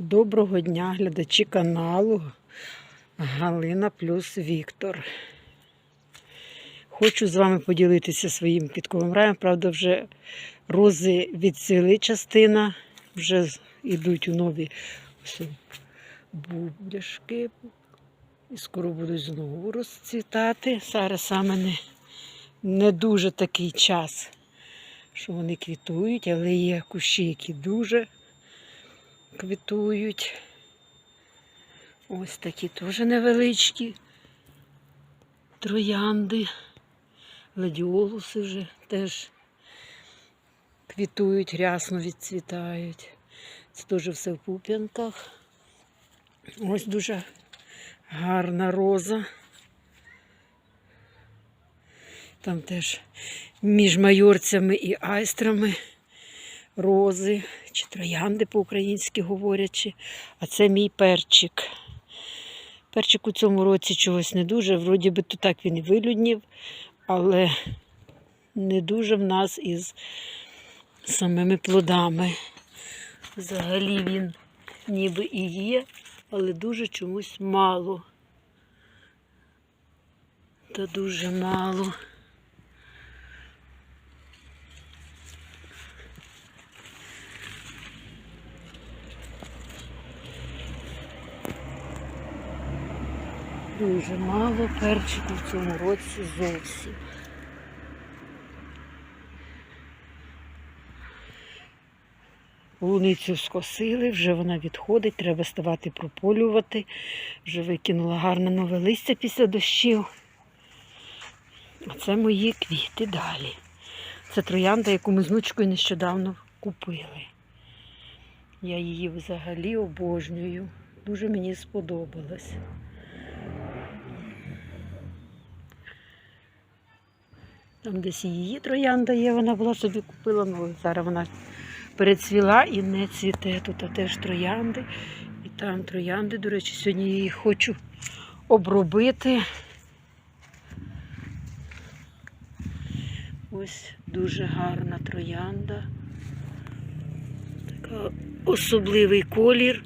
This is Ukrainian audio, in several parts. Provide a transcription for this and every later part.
Доброго дня, глядачі каналу Галина плюс Віктор. Хочу з вами поділитися своїм квітковим раєм. Правда, вже рози відцвіли частина, вже йдуть у нові бубляшки. І скоро будуть знову розцвітати. Зараз саме не, не дуже такий час, що вони квітують, але є кущі, які дуже квітують. Ось такі теж невеличкі троянди. Гладіолуси вже теж квітують, рясно відцвітають. Це теж все в пуп'янках. Ось дуже гарна роза. Там теж між майорцями і айстрами рози чи троянди по-українськи говорячи. А це мій перчик. Перчик у цьому році чогось не дуже. Вроді би то так він і вилюднів, але не дуже в нас із самими плодами. Взагалі він ніби і є, але дуже чомусь мало. Та дуже мало. Дуже мало перчику в цьому році зовсім. Луницю скосили, вже вона відходить, треба ставати прополювати. Вже викинула гарне нове листя після дощів. А це мої квіти далі. Це троянда, яку ми з внучкою нещодавно купили. Я її взагалі обожнюю. Дуже мені сподобалось. Там десь її троянда є, вона була собі купила, але зараз вона перецвіла і не цвіте. Тут теж троянди. І там троянди. До речі, сьогодні я її хочу обробити. Ось дуже гарна троянда. Така особливий колір.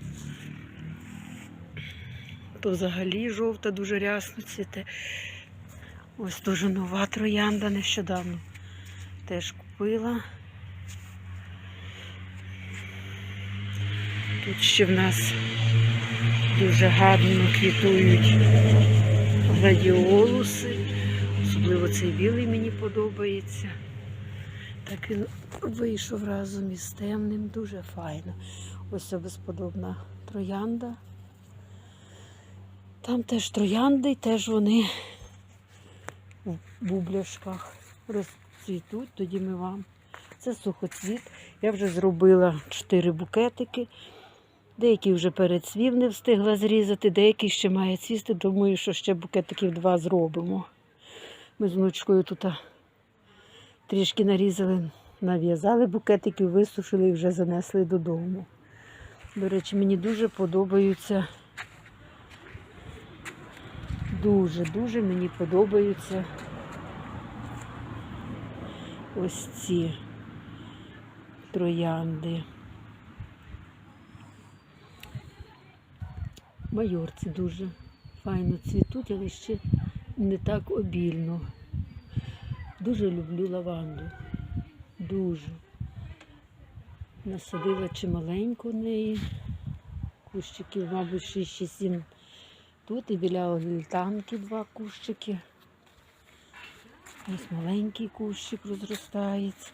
То взагалі жовта, дуже рясно цвіте. Ось дуже нова троянда нещодавно теж купила. Тут ще в нас дуже гарно квітують гладіолуси. Особливо цей білий мені подобається. Так він вийшов разом із темним, дуже файно. Ось це безподобна троянда. Там теж троянди, і теж вони в бубляшках розцвітуть, тоді ми вам. Це сухоцвіт. Я вже зробила 4 букетики. Деякі вже перецвів не встигла зрізати, деякі ще має цвісти. Думаю, що ще букетиків два зробимо. Ми з внучкою тут трішки нарізали, нав'язали букетики, висушили і вже занесли додому. До речі, мені дуже подобаються. Дуже-дуже мені подобаються ось ці троянди. Майорці дуже файно цвітуть, але ще не так обільно. Дуже люблю лаванду. Дуже. Насадила чималенько неї. Кущиків, мабуть, 6-7 Тут і біля огільтанки два кущики. Ось маленький кущик розростається.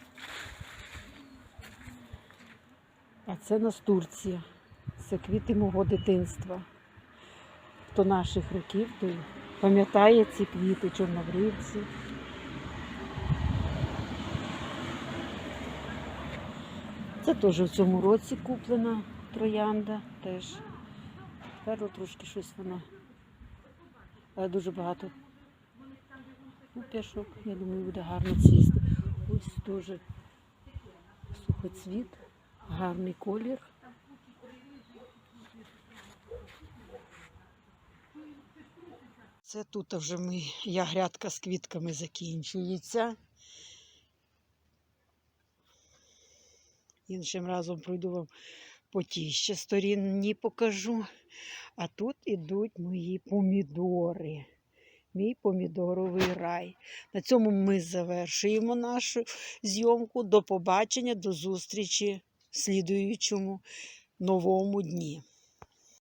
А це настурція. Це квіти мого дитинства. Хто наших років, той пам'ятає ці квіти чорнобривці. Це теж в цьому році куплена троянда. Теж. Тепер трошки щось вона дуже багато пуп'яшок. Я думаю, буде гарно цвісти. Ось теж сухоцвіт, гарний колір. Це тут вже ми, я грядка з квітками закінчується. Іншим разом пройду вам по тій ще стороні покажу. А тут ідуть мої помідори. Мій помідоровий рай. На цьому ми завершуємо нашу зйомку. До побачення, до зустрічі в слідуючому новому дні.